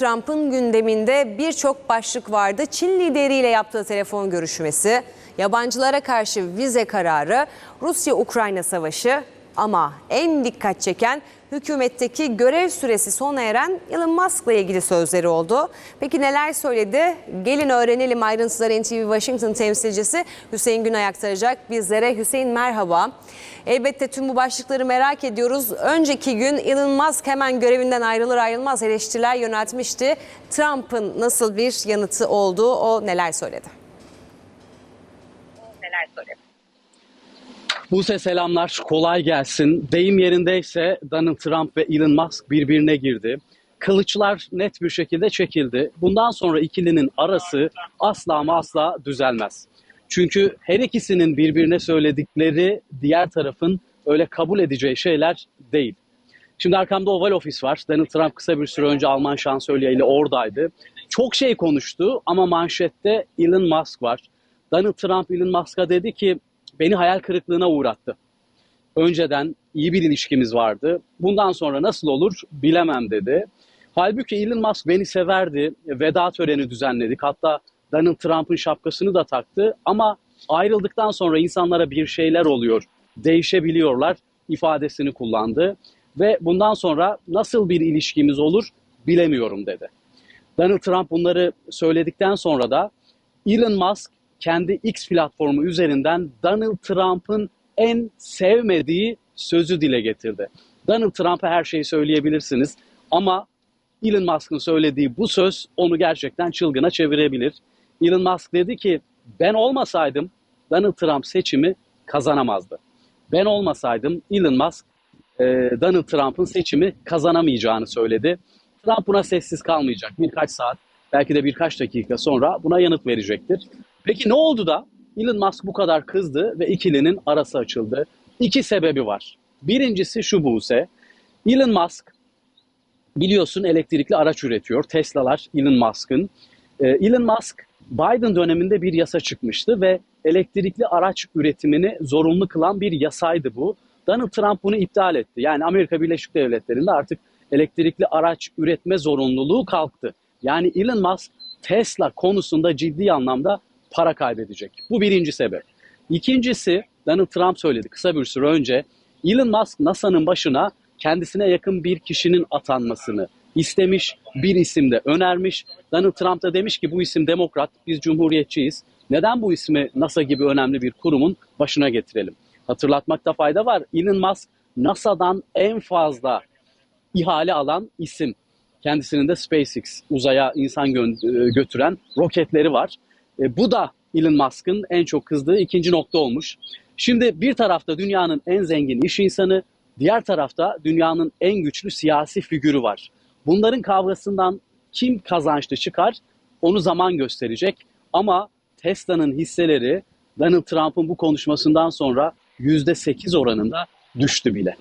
Trump'ın gündeminde birçok başlık vardı. Çin lideriyle yaptığı telefon görüşmesi, yabancılara karşı vize kararı, Rusya-Ukrayna savaşı ama en dikkat çeken hükümetteki görev süresi sona eren Elon Musk'la ilgili sözleri oldu. Peki neler söyledi? Gelin öğrenelim ayrıntıları NTV Washington temsilcisi Hüseyin Günay aktaracak bizlere. Hüseyin merhaba. Elbette tüm bu başlıkları merak ediyoruz. Önceki gün Elon Musk hemen görevinden ayrılır ayrılmaz eleştiriler yöneltmişti. Trump'ın nasıl bir yanıtı oldu? O neler söyledi? neler söyledi? Buse selamlar, kolay gelsin. Deyim yerindeyse Donald Trump ve Elon Musk birbirine girdi. Kılıçlar net bir şekilde çekildi. Bundan sonra ikilinin arası asla ama asla düzelmez. Çünkü her ikisinin birbirine söyledikleri diğer tarafın öyle kabul edeceği şeyler değil. Şimdi arkamda Oval Office var. Donald Trump kısa bir süre önce Alman şansölyeyle oradaydı. Çok şey konuştu ama manşette Elon Musk var. Donald Trump Elon Musk'a dedi ki beni hayal kırıklığına uğrattı. Önceden iyi bir ilişkimiz vardı. Bundan sonra nasıl olur bilemem dedi. Halbuki Elon Musk beni severdi. Veda töreni düzenledik. Hatta Donald Trump'ın şapkasını da taktı. Ama ayrıldıktan sonra insanlara bir şeyler oluyor. Değişebiliyorlar ifadesini kullandı. Ve bundan sonra nasıl bir ilişkimiz olur bilemiyorum dedi. Donald Trump bunları söyledikten sonra da Elon Musk kendi X platformu üzerinden Donald Trump'ın en sevmediği sözü dile getirdi. Donald Trump'a her şeyi söyleyebilirsiniz ama Elon Musk'ın söylediği bu söz onu gerçekten çılgına çevirebilir. Elon Musk dedi ki ben olmasaydım Donald Trump seçimi kazanamazdı. Ben olmasaydım Elon Musk e, Donald Trump'ın seçimi kazanamayacağını söyledi. Trump buna sessiz kalmayacak. Birkaç saat belki de birkaç dakika sonra buna yanıt verecektir. Peki ne oldu da Elon Musk bu kadar kızdı ve ikilinin arası açıldı? İki sebebi var. Birincisi şu Buse. Elon Musk biliyorsun elektrikli araç üretiyor. Tesla'lar Elon Musk'ın. Ee, Elon Musk Biden döneminde bir yasa çıkmıştı ve elektrikli araç üretimini zorunlu kılan bir yasaydı bu. Donald Trump bunu iptal etti. Yani Amerika Birleşik Devletleri'nde artık elektrikli araç üretme zorunluluğu kalktı. Yani Elon Musk Tesla konusunda ciddi anlamda para kaybedecek. Bu birinci sebep. İkincisi Donald Trump söyledi kısa bir süre önce Elon Musk NASA'nın başına kendisine yakın bir kişinin atanmasını istemiş, bir isim de önermiş. Donald Trump da demiş ki bu isim demokrat, biz cumhuriyetçiyiz. Neden bu ismi NASA gibi önemli bir kurumun başına getirelim? Hatırlatmakta fayda var. Elon Musk NASA'dan en fazla ihale alan isim. Kendisinin de SpaceX uzaya insan gö- e, götüren roketleri var. E, bu da Elon Musk'ın en çok kızdığı ikinci nokta olmuş. Şimdi bir tarafta dünyanın en zengin iş insanı, diğer tarafta dünyanın en güçlü siyasi figürü var. Bunların kavgasından kim kazançlı çıkar onu zaman gösterecek. Ama Tesla'nın hisseleri Donald Trump'ın bu konuşmasından sonra %8 oranında düştü bile.